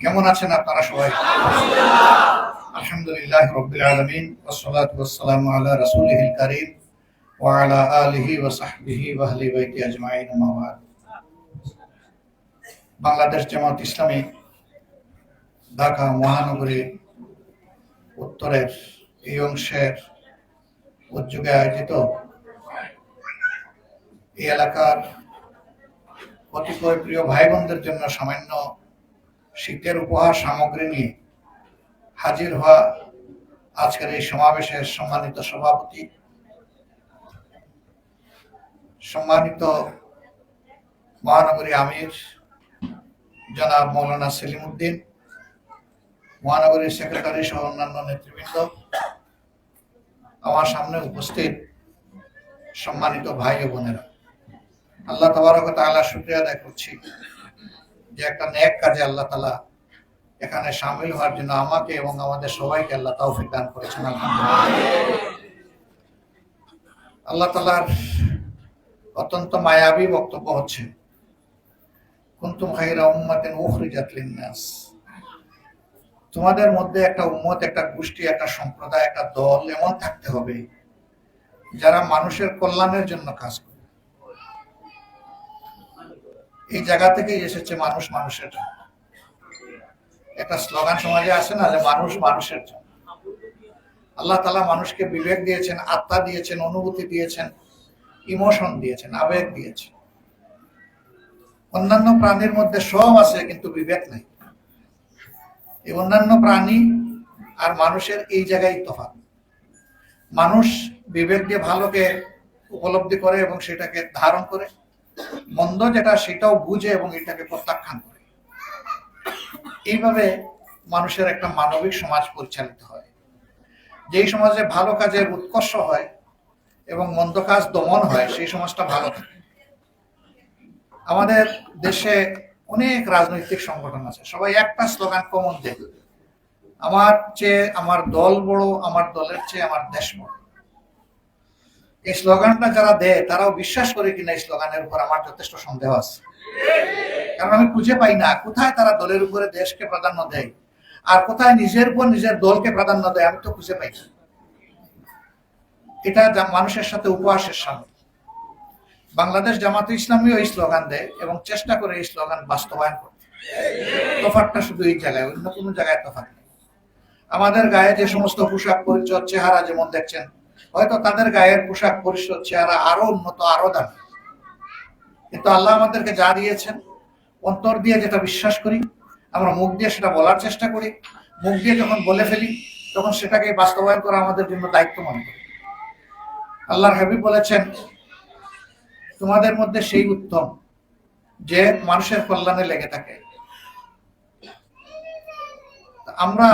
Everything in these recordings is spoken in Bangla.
কেমন আছেন আপনারা সবাই? আলহামদুলিল্লাহ বাংলাদেশ জামাত ইসলামী ঢাকা মহানগরী উত্তরের এই অংশের উদ্যোগে আয়োজিত এই এলাকার কতিপয় প্রিয় ভাই বোনদের জন্য সামান্য শীতের উপহার সামগ্রী নিয়ে হাজির হওয়া আজকের এই সমাবেশের সম্মানিত সভাপতি, সম্মানিত মহানগরী আমির জনাব মৌলানা সেলিম উদ্দিন মহানগরীর সেক্রেটারি সহ অন্যান্য নেতৃবৃন্দ, আমার সামনে উপস্থিত সম্মানিত ভাই ও বোনেরা। আল্লাহ তাবারক তাআলা শুক্রিয়া আদায় করছি। যে একটা নেক কাজে আল্লাহ তাআলা এখানে সামিল হওয়ার জন্য আমাকে এবং আমাদের সবাইকে আল্লাহ তৌফিক দান করেছেন আল্লাহ তাআলার অত্যন্ত মায়াবী বক্তব্য হচ্ছে, কুনতুম খায়রা উম্মাতিন উখরিজাত লিন-নাস। তোমাদের মধ্যে একটা উম্মত, একটা গোষ্ঠী, একটা সম্প্রদায়, একটা দল এমন থাকতে হবে যারা মানুষের কল্যাণের জন্য কাজ করে। এই জায়গা থেকেই এসেছে মানুষ মানুষের জন্য। একটা স্লোগান সমাজে আছে না যে মানুষ মানুষের জন্য। আল্লাহ তালা মানুষকে বিবেক দিয়েছেন, আত্মা দিয়েছেন, অনুভূতি দিয়েছেন, ইমোশন দিয়েছেন, আবেগ দিয়েছেন। অন্যান্য প্রাণীর মধ্যে সব আছে, কিন্তু বিবেক নাই। এই অন্যান্য প্রাণী আর মানুষের এই জায়গায় তফাৎ। মানুষ বিবেক দিয়ে ভালোকে উপলব্ধি করে এবং সেটাকে ধারণ করে। মন্দ যেটা, সেটাও বুঝে এবং এটাকে প্রত্যাখ্যান করে। এইভাবে মানুষের একটা মানবিক সমাজ পরিচালিত হয়। যেই সমাজে ভালো কাজের উৎকর্ষ হয় এবং মন্দ কাজ দমন হয়, সেই সমাজটা ভালো থাকে। আমাদের দেশে অনেক রাজনৈতিক সংগঠন আছে। সবাই একটা স্লোগান কমন দেয়। আমার চেয়ে আমার দল বড়, আমার দলের চেয়ে আমার দেশ বড়। এই স্লোগানটা যারা দেয়, তারাও বিশ্বাস করে কিনা এই স্লোগানের উপর আমার যথেষ্ট সন্দেহ আছে। কারণ আমি খুঁজে পাই না কোথায় তারা দলের উপরে দেশকে প্রাধান্য দেয় আর কোথায় নিজের উপর নিজের দলকে প্রাধান্য দেয়, আমি তো খুঁজে পাই এটা মানুষের সাথে উপহাসের সামনে। বাংলাদেশ জামাত ইসলামী ওই স্লোগান দেয় এবং চেষ্টা করে এই স্লোগান বাস্তবায়ন করতে। তফাতটা শুধু এই জায়গায়, অন্য কোনো জায়গায় তফাৎ নেই। আমাদের গায়ে যে সমস্ত পোশাক পরিচয় চেহারা যেমন দেখছেন হয়তো তাদের গায়ের পোশাক পরিচয় চেহারা আরও উন্নত, আরও দামি। কিন্তু আল্লাহ আমাদেরকে যা দিয়েছেন, অন্তর দিয়ে যেটা বিশ্বাস করি, আমরা মুখ দিয়ে সেটা বলার চেষ্টা করি। মুখ দিয়ে যখন বলে ফেলি, তখন সেটাকে বাস্তবায়ন করা আমাদের জন্য দায়িত্ব মনে করি। আল্লাহর হাবিব বলেছেন, তোমাদের মধ্যে সেই উত্তম যে মানুষের কল্যাণে লেগে থাকে। আমরা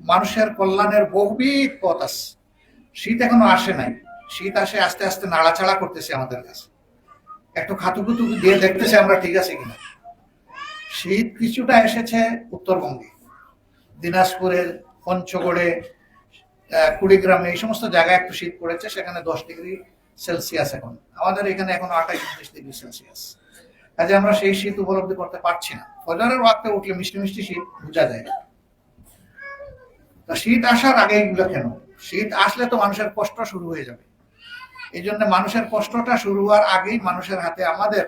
মানুষের কল্যাণের বহুবিধ পথ আছে। শীত এখনও আসে নাই। শীত আসে আস্তে আস্তে নাড়াচাড়া করতেছে আমাদের কাছে। একটু খাতুকুতু দিয়ে দেখতেছে আমরা ঠিক আছে কিনা। শীত কিছুটা এসেছে উত্তরবঙ্গে। দিনাজপুরের পঞ্চগড়ে কুড়িগ্রামে এই সমস্ত জায়গায় একটু শীত পড়েছে, সেখানে দশ ডিগ্রি সেলসিয়াস এখন। আমাদের এখানে এখন আঠাশ উনত্রিশ ডিগ্রি সেলসিয়াস। কাজে আমরা সেই শীত উপলব্ধি করতে পারছি না। ফজরের ওয়াক্তে উঠলে মিষ্টি মিষ্টি শীত, বোঝা যায় তা শীত আসার আগে এগুলো কেন? শীত আসলে তো মানুষের কষ্ট শুরু হয়ে যাবে। এই জন্য মানুষের কষ্টটা শুরু হওয়ার আগেই মানুষের হাতে আমাদের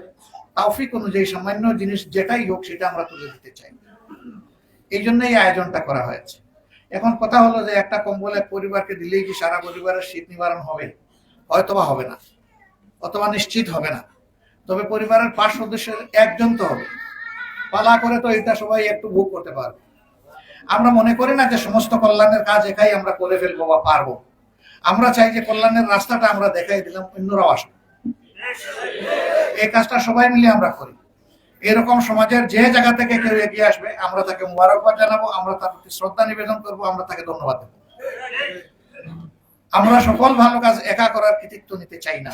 তাওফিক অনুযায়ী সামান্য জিনিস যেটাই হোক সেটা আমরা তুলে দিতে চাই। এই জন্য এই আয়োজনটা করা হয়েছে। এখন কথা হলো যে একটা কম্বলে পরিবারকে দিলেই কি সারা পরিবারের শীত নিবারণ হবে? হয়তোবা হবে না। অথবা নিশ্চিত হবে না। তবে পরিবারের পাঁচ সদস্যের একজন তো হবে। পালা করে তো এটা সবাই একটু ভোগ করতে পারবে। আমরা মনে করি না যে সমস্ত কল্যাণের কাজ একাই আমরা করে ফেলব বা পারব। আমরা চাই যে কল্যাণের রাস্তাটা আমরা দেখাই দিলাম, অন্যরাও আসবে এই কাজটা সবাই মিলে আমরা করি। এরকম সমাজের যে জায়গা থেকে কেউ এগিয়ে আসবে, আমরা তাকে মুবারকবাদ জানাব, আমরা তার প্রতি শ্রদ্ধা নিবেদন করব, আমরা তাকে ধন্যবাদ দেবো। আমরা সকল ভালো কাজ একা করার কৃতিত্ব নিতে চাই না।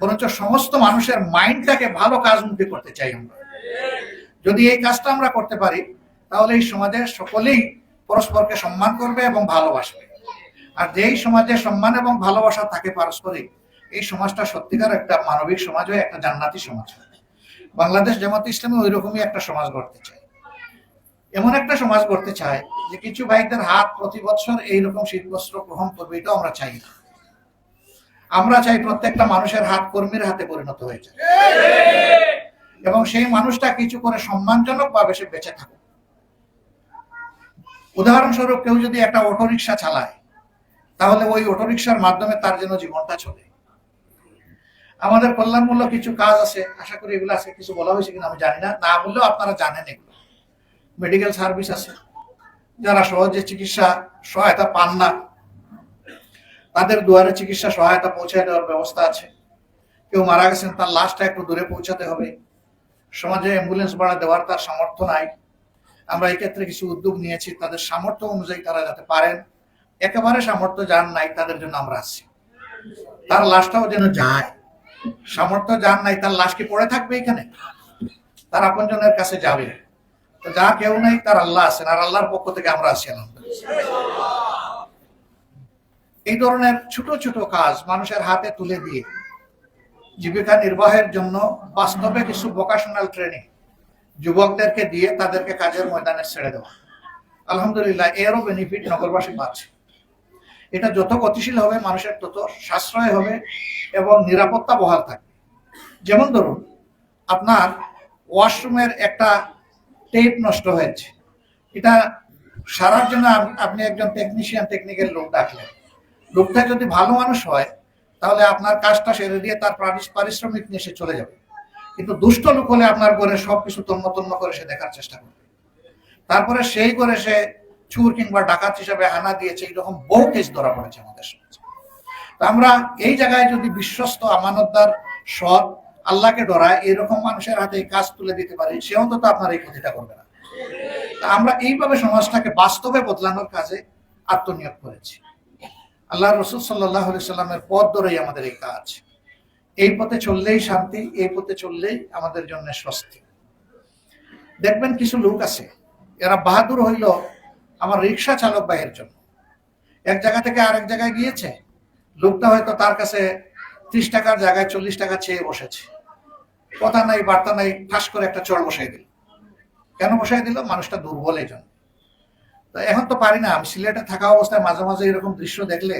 বরঞ্চ সমস্ত মানুষের মাইন্ডটাকে ভালো কাজ কাজমুখী করতে চাই আমরা। যদি এই কাজটা আমরা করতে পারি তাহলে এই সমাজের সকলেই পরস্পরকে সম্মান করবে এবং ভালোবাসবে। আর যেই সমাজে সম্মান এবং ভালোবাসা থাকে পারস্পরিক, এই সমাজটা সত্যিকার একটা মানবিক সমাজ হয় একটা জান্নাতি সমাজ হয়। বাংলাদেশ জামাত ইসলামী ওই রকমই একটা সমাজ গড়তে চায়। এমন একটা সমাজ গড়তে চায় যে কিছু ভাইদের হাত প্রতি বছর এইরকম শীত বস্ত্র গ্রহণ করবে, এটাও আমরা চাই না। আমরা চাই প্রত্যেকটা মানুষের হাত কর্মীর হাতে পরিণত হয়ে যায়। এবং সেই মানুষটা কিছু করে সম্মানজনক ভাবে সে বেঁচে থাকুক। উদাহরণস্বরূপ কেউ যদি একটা অটোরিকশা চালায়, তাহলে ওই অটোরিকশার মাধ্যমে তার যেন জীবনটা চলে। আমাদের কল্যাণমূলক কিছু কাজ আছে, আশা করি এগুলো আছে কিছু বলা হয়েছে কিনা আমি জানি না না বললেও আপনারা জানেন এগুলো। মেডিকেল সার্ভিস আছে, যারা সহজে চিকিৎসা সহায়তা পান না, তাদের দুয়ারে চিকিৎসা সহায়তা পৌঁছায় দেওয়ার ব্যবস্থা আছে। কেউ মারা গেছেন, তার লাশটা একটু দূরে পৌঁছাতে হবে। সমাজে অ্যাম্বুলেন্স ভাড়া দেওয়ার তার সামর্থ্য নাই। আমরা এই ক্ষেত্রে কিছু উদ্যোগ নিয়েছি, তাদের সামর্থ্য অনুযায়ী তারা যাতে পারেন। একেবারে সামর্থ্য যার নাই, তাদের জন্য আমরা আছি। তার লাশটাও যেন যায়। সামর্থ্য যার নাই, তার লাশ কি পড়ে থাকবে এখানে? তার আপনজনের কাছে যাবে। যা কেউ নেই, তার আল্লাহ আছেন, আর আল্লাহর পক্ষ থেকে আমরা আছি এই ধরনের ছোট ছোট কাজ মানুষের হাতে তুলে দিয়ে জীবিকা নির্বাহের জন্য বাস্তবে কিছু ভোকাশনাল ট্রেনিং যুবকদেরকে দিয়ে তাদেরকে কাজের ময়দানে ছেড়ে দেওয়া। আলহামদুলিল্লাহ, এরও বেনিফিট নগরবাসী পাচ্ছে। এটা যত গতিশীল হবে, মানুষের তত সাশ্রয় হবে এবং নিরাপত্তা বহাল থাকবে। যেমন ধরুন, আপনার ওয়াশরুমের একটা টেপ নষ্ট হয়েছে। এটা সারার জন্য আপনি একজন টেকনিশিয়ান টেকনিক্যাল লোক ডাকলেন। লোকটা যদি ভালো মানুষ হয়, তাহলে আপনার কাজটা সেরে দিয়ে তার পারিশ্রমিক নিয়ে সে চলে যাবে। কিন্তু দুষ্ট লোক হলে আপনার ঘরে সবকিছু তন্ন তন্ন করে সে দেখার চেষ্টা করবে। তারপরে সেই করে সে চুর কিংবা ডাকাত হিসাবে হানা দিয়েছে, এইরকম বহু কেস ধরা পড়েছে আমাদের সমাজে। আমরা এই জায়গায় যদি বিশ্বস্ত, আমানতদার, সৎ, আল্লাহকে ডরায়, এরকম মানুষের হাতে এই কাজ তুলে দিতে পারি, সে অন্তত আপনার এই ক্ষতিটা করবে না। আমরা এইভাবে সমাজটাকে বাস্তবে বদলানোর কাজে আত্মনিয়োগ করেছি। আল্লাহ রসুল সাল্লাহ সাল্লামের পথ ধরেই আমাদের এই কাজ। এই পথে চললেই শান্তি, এই পথে চললেই আমাদের জন্য স্বস্তি। দেখবেন কিছু লোক আছে, এরা বাহাদুর হইল আমার রিক্সা চালক ভাইয়ের জন্য। এক জায়গা থেকে আরেক জায়গায় গিয়েছে, লোকটা হয়তো তার কাছে ত্রিশ টাকার জায়গায় চল্লিশ টাকা চেয়ে বসেছে। কথা নাই, বার্তা নাই ফাঁস করে একটা চড় বসাই দিল। কেন বসাই দিল? মানুষটা দুর্বল এই জন্য এখন তো পারি না, আমি সিলেটে থাকা অবস্থায় মাঝে মাঝে এরকম দৃশ্য দেখলে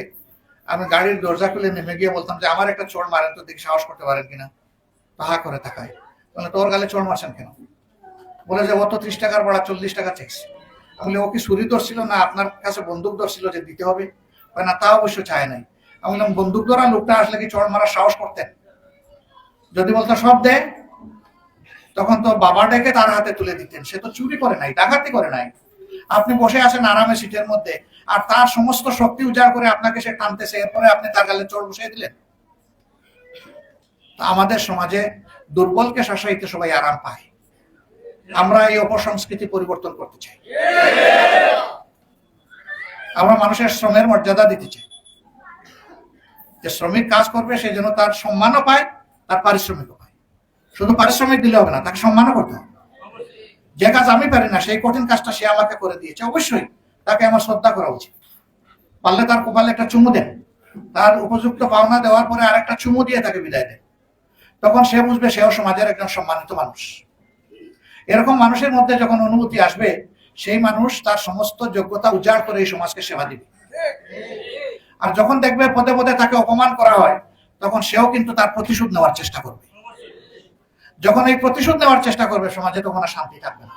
আমি গাড়ির দরজা খুলে নেমে গিয়ে বলতাম যে, আমার একটা চোর মারেন তো দেখি সাহস করতে পারেন কিনা? তাহা করে তাকায়। বলে, তোর গালে চোর মারছেন কেন? বলে যে, অত ত্রিশ টাকার ভাড়া চল্লিশ টাকা চেয়েছে আমি ও কি ছুরি ধরছিল না আপনার কাছে বন্দুক ধরছিল যে দিতে হবে? না, তা অবশ্য চায় নাই। আমি বললাম, বন্দুক ধরা লোকটা আসলে কি চড় মারার সাহস করতেন? যদি বলতো, সব দে। তখন তো বাবা ডেকে তার হাতে তুলে দিতেন। সে তো চুরি করে নাই, ডাকাতি করে নাই। আপনি বসে আছেন আরামে সিটের মধ্যে। আর তার সমস্ত শক্তি উজাড় করে আপনাকে সে টানতেছে। এরপরে আপনি তার গালে চোর বসিয়ে দিলেন। আমাদের সমাজে দুর্বলকে শাসাইতে সবাই আরাম পায়। আমরা এই অপসংস্কৃতি পরিবর্তন করতে চাই। আমরা মানুষের শ্রমের মর্যাদা দিতে চাই। যে শ্রমিক কাজ করবে সেই জন্য তার সম্মানও পায়, তার পারিশ্রমিকও পায়। শুধু পারিশ্রমিক দিলে হবে না, তাকে সম্মানও করতে হবে। যে কাজ আমি পারি না, সেই কঠিন কাজটা সে আমাকে করে দিয়েছে। অবশ্যই তাকে আমার শ্রদ্ধা করা উচিত। পারলে তার কপালে একটা চুমু দেন। তার উপযুক্ত পাওনা দেওয়ার পরে আর একটা চুমু দিয়ে তাকে বিদায় দেন। তখন সে বুঝবে সেও সমাজের একজন সম্মানিত মানুষ। এরকম মানুষের মধ্যে যখন অনুভূতি আসবে, সেই মানুষ তার সমস্ত যোগ্যতা উজাড় করে এই সমাজকে সেবা দিবে। আর যখন দেখবে পদে পদে তাকে অপমান করা হয়, তখন সেও কিন্তু তার প্রতিশোধ নেওয়ার চেষ্টা করবে। যখন এই প্রতিশোধ নেওয়ার চেষ্টা করবে সমাজে, তখন আর শান্তি থাকবে না।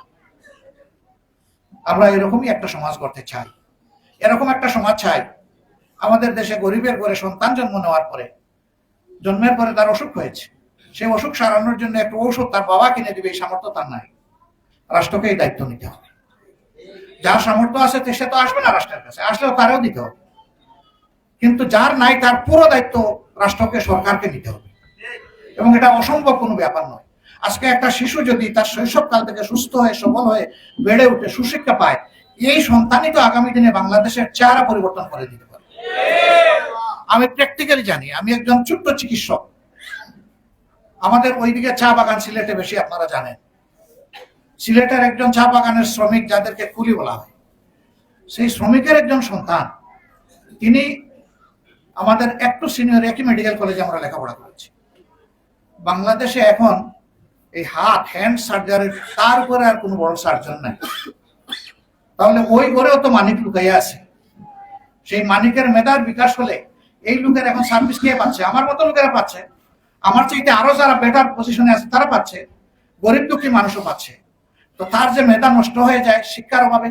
আমরা এরকমই একটা সমাজ করতে চাই। এরকম একটা সমাজ চাই, আমাদের দেশে গরিবের ঘরে সন্তান জন্ম নেওয়ার পরে, জন্মের পরে তার অসুখ হয়েছে। সেই অসুখ সারানোর জন্য একটা ঔষধ তার বাবা কিনে দিবে, এই সামর্থ্য তার নাই। রাষ্ট্রকে এই দায়িত্ব নিতে হবে। যার সামর্থ্য আছে সে তো আসবে না রাষ্ট্রের কাছে, আসলেও তারও দিতে হবে। কিন্তু যার নাই তার পুরো দায়িত্ব রাষ্ট্রকে, সরকারকে নিতে হবে। এবং এটা অসম্ভব কোনো ব্যাপার নয়। আজকে একটা শিশু যদি তার শৈশবকাল থেকে সুস্থ হয়ে, সবল হয়ে বেড়ে উঠে, সুশিক্ষা পায়, এই সন্তানই তো আগামী দিনে বাংলাদেশের চেহারা পরিবর্তন করে দিতে পারে। আমি প্র্যাকটিক্যালি জানি, আমি একজন ছোট্ট চিকিৎসক। আমাদের ওইদিকে চা বাগান সিলেটে বেশি আপনারা জানেন। সিলেটের একজন চা বাগানের শ্রমিক যাদেরকে কুলি বলা হয়, সেই শ্রমিকের একজন সন্তান, তিনি আমাদের একটু সিনিয়র একই মেডিকেল কলেজে আমরা লেখাপড়া করেছি। বাংলাদেশে এখন এই হাত হ্যান্ড সার্জারির তার উপরে আর কোনো বড় সার্জন নাই। তাহলে ওই ঘরেও তো মানিক লুকাইয়া আছে। সেই মানিকের মেধার বিকাশ হলে এই লোকের এখন সার্ভিস কে পাচ্ছে? আমার মতো লোকেরা পাচ্ছে। আমার চাইতে আরও যারা বেটার পজিশনে আছে, তারা পাচ্ছে। গরিব দুঃখী মানুষও পাচ্ছে। তো তার যে মেধা নষ্ট হয়ে যায়, শিক্ষার অভাবে,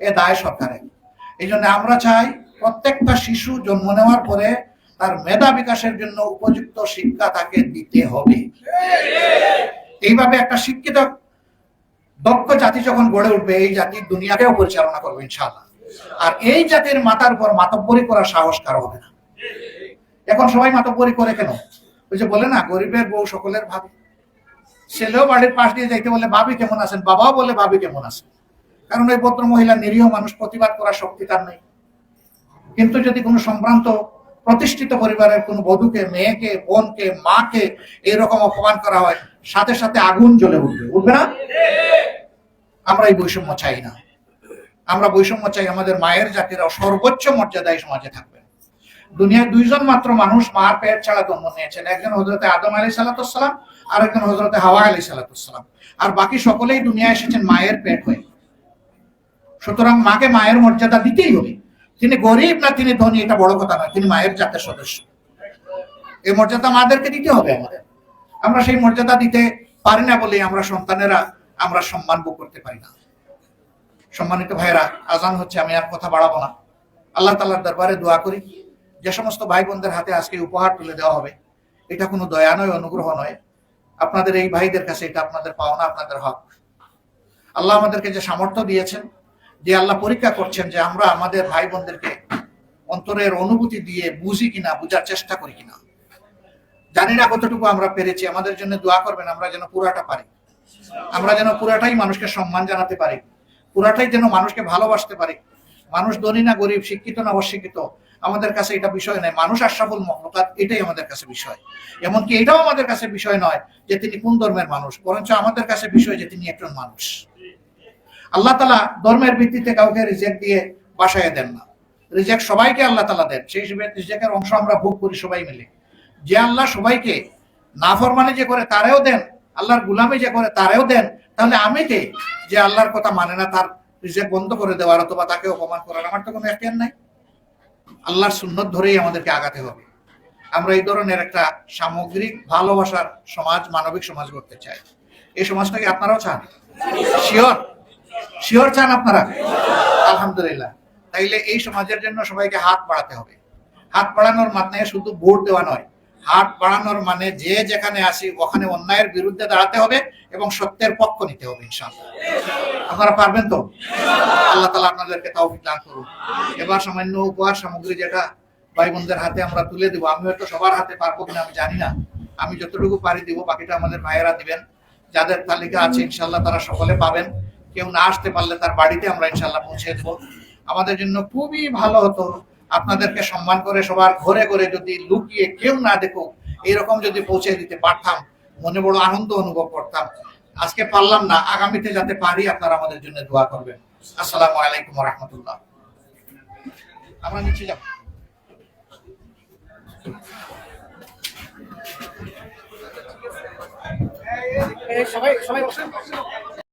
এ দায় সরকারের। এই জন্য আমরা চাই প্রত্যেকটা শিশু জন্ম নেওয়ার পরে তার মেধা বিকাশের জন্য উপযুক্ত শিক্ষা তাকে দিতে হবে। এইভাবে একটা শিক্ষিত দক্ষ জাতি যখন গড়ে উঠবে, এই জাতি দুনিয়াকেও পরিচালনা করবে ইনশাল্লাহ আর এই জাতির মাথার উপর মাতব্বরি করার সাহস কারও হবে না। এখন সবাই মাতব্বরি করে কেন? ওই যে বলে না, গরিবের বউ সকলের ভাবি। ছেলেও বাড়ির পাশ দিয়ে যাইতে বলে ভাবি কেমন আছেন? বাবাও বলে ভাবি কেমন আছেন? কারণ ওই ভদ্র মহিলা নিরীহ মানুষ প্রতিবাদ করার শক্তি তার নেই। কিন্তু যদি কোনো সম্ভ্রান্ত প্রতিষ্ঠিত পরিবারের কোনো বধূকে, মেয়েকে, বোনকে, মাকে এরকম অপমান করা হয়, সাথে সাথে আগুন জ্বলে উঠবে উঠবে না? আমরা এই বৈষম্য চাই না। আমরা বৈষম্য চাই আমাদের মায়ের জাতিরা সর্বোচ্চ মর্যাদায় সমাজে থাকবে। দুনিয়ায় দুইজন মাত্র মানুষ মার পেট ছাড়া জন্ম নিয়েছেন। একজন হজরতে আদম আলী সালাতাম আর একজন হজরতে হাওয়া আলী সালাতাম আর বাকি সকলেই দুনিয়ায় এসেছেন মায়ের পেট হয়ে। সুতরাং মাকে মায়ের মর্যাদা দিতেই হবে। তিনি গরিব না তিনি ধনী, এটা বড় কথা না, তিনি মায়ের জাতের সদস্য। এই মর্যাদা মাদেরকে দিতে হবে আমাদের। আমরা সেই মর্যাদা দিতে পারি না বলে আমরা সন্তানেরা আমরা সম্মান ভোগ করতে পারি না। সম্মানিত ভাইরা আজান হচ্ছে, আমি আর কথা বাড়াবো না। আল্লাহ তাল্লার দরবারে দোয়া করি, যে সমস্ত ভাই বোনদের হাতে আজকে উপহার তুলে দেওয়া হবে, এটা কোনো দয়া নয়, অনুগ্রহ নয়। আপনাদের এই ভাইদের কাছে এটা আপনাদের পাওনা, আপনাদের হক। আল্লাহ আমাদেরকে যে সামর্থ্য দিয়েছেন যে আল্লাহ পরীক্ষা করছেন যে আমরা আমাদের ভাই বোনদেরকে অন্তরের অনুভূতি দিয়ে বুঝি কিনা, বুঝার চেষ্টা করি কিনা। জানি না কতটুকু আমরা পেরেছি, আমাদের জন্য দোয়া করবেন, আমরা যেন পুরাটা পারি। আমরা যেন পুরাটাই মানুষকে সম্মান জানাতে পারি, পুরাটাই যেন মানুষকে ভালোবাসতে পারি। মানুষ ধনী না গরিব, শিক্ষিত না অশিক্ষিত, আমাদের কাছে এটা বিষয় নয়। মানুষ আর আশরাফুল মখলুকাত, এটাই আমাদের কাছে বিষয়। এমনকি এটাও আমাদের কাছে বিষয় নয় যে তিনি কোন ধর্মের মানুষ, বরঞ্চ আমাদের কাছে বিষয় যে তিনি একজন মানুষ। আল্লাহ তালা ধর্মের ভিত্তিতে কাউকে রিজেক্ট দিয়ে বাসায় দেন না। রিজেক্ট সবাইকে আল্লাহ তালা দেন। সেই হিসেবে রিজেক্টের অংশ আমরা ভোগ করি সবাই মিলে। যে আল্লাহ সবাইকে নাফরমানি যে করে তারেও দেন, আল্লাহর গুলামি যে করে তারেও দেন, তাহলে আমি কে যে আল্লাহর কথা মানে না তার রিজেক্ট বন্ধ করে দেওয়ার অথবা তাকে অপমান করার আমার তো কোনো এখতিয়ার নাই। আল্লাহর সুন্নত ধরেই আমাদেরকে আগাতে হবে। আমরা এই ধরনের একটা সামগ্রিক ভালোবাসার সমাজ, মানবিক সমাজ করতে চাই। এই সমাজটাকে আপনারাও চান? শিওর শিওর চান আপনারা? আলহামদুলিল্লাহ। তাইলে এই সমাজের জন্য সবাইকে হাত বাড়াতে হবে। হাত বাড়ানোর মানে শুধু ভোট দেওয়া নয়। হাত বাড়ানোর মানে যে যেখানে আসি ওখানে অন্যায়ের বিরুদ্ধে দাঁড়াতে হবে এবং সত্যের পক্ষ নিতে হবে, ইনশাআল্লাহ। আপনারা পারবেন তো? আল্লাহ তালা আপনাদেরকে তাও দান করুন এবার সামান্য উপহার সামগ্রী যেটা ভাই বোনদের হাতে আমরা তুলে দেবো। আমি হয়তো সবার হাতে পারব কিনা আমি জানি না। আমি যতটুকু পারি দিব, বাকিটা আমাদের ভাইয়েরা দিবেন। যাদের তালিকা আছে ইনশাল্লাহ তারা সকলে পাবেন। কেউ না আসতে পারলে তার বাড়িতে আমরা ইনশাল্লাহ পৌঁছে দেবো। আমাদের জন্য খুবই ভালো হতো। আপনাদেরকে সম্মান করে সবার ঘরে ঘরে যদি লুকিয়ে কেউ না দেখুক, এরকম যদি পৌঁছে দিতে পারতাম, মনে বড় আনন্দ অনুভব করতাম। আজকে পারলাম না, আগামীতে যাতে পারি, আপনারা আমাদের জন্য দোয়া করবেন। আসসালামু আলাইকুম রহমতুল্লাহ আমরা নিচে যাব। সবাই সবাই